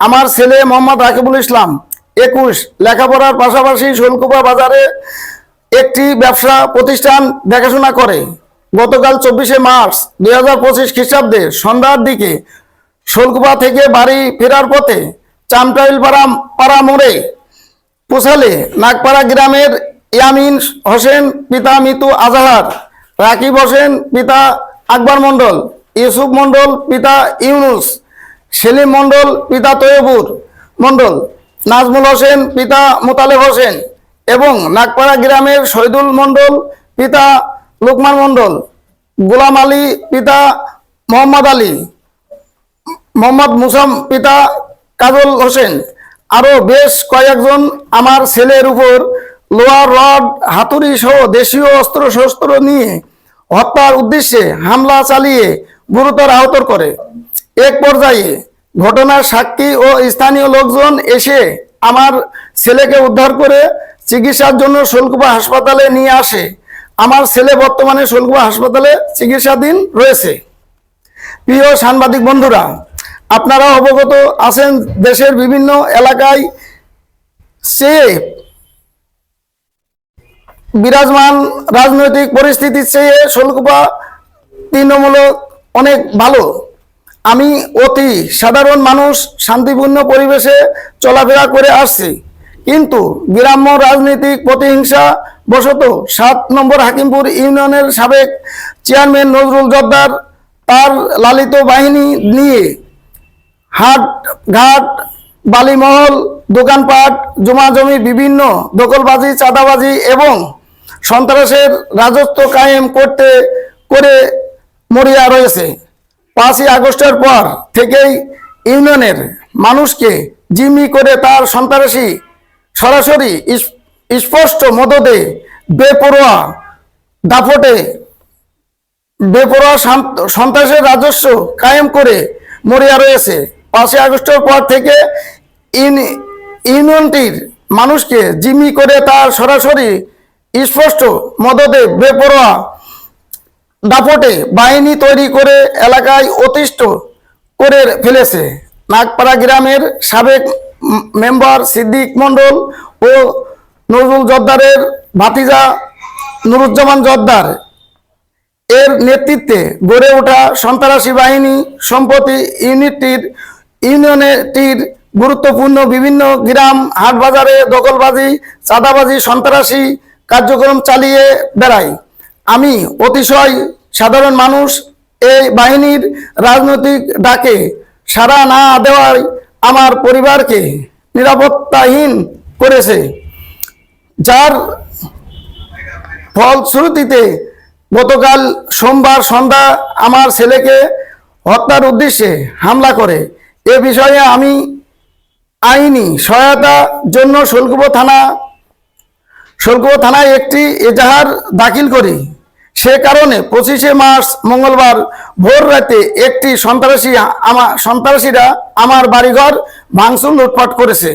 আমার ছেলে মোহাম্মদ রাকিবুল ইসলাম, একুশ, লেখাপড়ার পাশাপাশি শুল্কপা বাজারে একটি ব্যবসা প্রতিষ্ঠান দেখাশোনা করে। গতকাল চব্বিশে মার্চ দুই হাজার পঁচিশ খ্রিস্টাব্দে সন্ধ্যার দিকে শুল্কপা থেকে বাড়ি ফেরার পথে চামটাইল পাড়া পাড়া মোড়ে পোষালে নাগপাড়া গ্রামের ইয়ামিন হোসেন, পিতা মিতু আজাহার, রাকিব হোসেন, পিতা আকবর মণ্ডল, ইউসুফ মণ্ডল, পিতা ইউনুস সেলিম মণ্ডল, পিতা তৈয়বুর। মণ্ডল, নাজমুল হোসেন, পিতা মোতালেব হোসেন। এবং নাগপাড়া গ্রামের শহীদুল মণ্ডল, পিতা লুকমান মণ্ডল। গোলাম আলী, পিতা মোহাম্মদ আলী। মোহাম্মদ মুসাম, পিতা কাজল হোসেন। আরও বেশ কয়েকজন আমার ছেলের উপর লোয়ার রড, হাতুড়ি সহ দেশীয় অস্ত্র শস্ত্র নিয়ে হত্যার উদ্দেশ্যে হামলা চালিয়ে গুরুতর আহত করে। এক পর্যায়ে ঘটনার সাক্ষী ও স্থানীয় লোকজন এসে আমার ছেলেকে উদ্ধার করে চিকিৎসার জন্য শুল্কবা হাসপাতালে নিয়ে আসে। আমার ছেলে বর্তমানে শুল্কবা হাসপাতালে চিকিৎসাধীন রয়েছে। প্রিয় সাংবাদিক বন্ধুরা, আপনারা অবগত আছেন দেশের বিভিন্ন এলাকায় সে বিরাজমান রাজনৈতিক পরিস্থিতির চেয়ে শুল্কপা তৃণমূলক অনেক ভালো। আমি অতি সাধারণ মানুষ, শান্তিপূর্ণ পরিবেশে চলাফেরা করে আসছি। কিন্তু গ্রাম্য রাজনৈতিক প্রতিহিংসা বশত সাত নম্বর হাকিমপুর ইউনিয়নের সাবেক চেয়ারম্যান নজরুল জর্দার তার লালিত বাহিনী নিয়ে হাট ঘাট বালিমহল, দোকানপাট জমি বিভিন্ন দখলবাজি, চাঁদাবাজি এবং সন্ত্রাসের রাজত্ব কায়েম করতে, করে মরিয়া রয়েছে। পাঁচই আগস্টের পর থেকেই ইউনিয়নের মানুষকে জিম্মি করে তার সন্ত্রাসী সরাসরি স্পষ্ট মদদে বেপরোয়া দাফটে বেপরোয়া সন্ত্রাসের রাজস্ব কায়েম করে মরিয়া রয়েছে। পাঁচই আগস্টের পর থেকে ইউনি- ইউনিয়নটির মানুষকে জিম্মি করে তার সরাসরি স্পষ্ট মদদে বেপরোয়া দাপটে বাহিনী তৈরি করে এলাকায় অতিষ্ঠ করে ফেলেছে। নাগপাড়া গ্রামের সাবেক মেম্বার সিদ্দিক মণ্ডল ও নজরুল জর্দারের ভাতিজা নুরুজ্জামান জর্দার এর নেতৃত্বে গড়ে ওঠা সন্ত্রাসী বাহিনী সম্প্রতি ইউনিটটির ইউনিয়নটির গুরুত্বপূর্ণ বিভিন্ন গ্রাম, হাটবাজারে দখলবাজি, চাঁদাবাজি, সন্ত্রাসী কার্যক্রম চালিয়ে বেড়ায়। আমি অতিশয় সাধারণ মানুষ, এই বাহিনীর রাজনৈতিক ডাকে সাড়া না দেওয়ায় আমার পরিবারকে নিরাপত্তাহীন করেছে, যার ফলশ্রুতিতে গতকাল সোমবার সন্ধ্যা আমার ছেলেকে হত্যার উদ্দেশ্যে হামলা করে। এ বিষয়ে আমি আইনি সহায়তা জন্য শুল্কপুর থানা শুল্কপুর থানায় একটি এজাহার দাখিল করি। সে কারণে পঁচিশে মার্চ মঙ্গলবার ভোর রাতে একটি সন্ত্রাসী আমার সন্ত্রাসীরা আমার বাড়িঘর ভাঙচুর লুটপাট করেছে।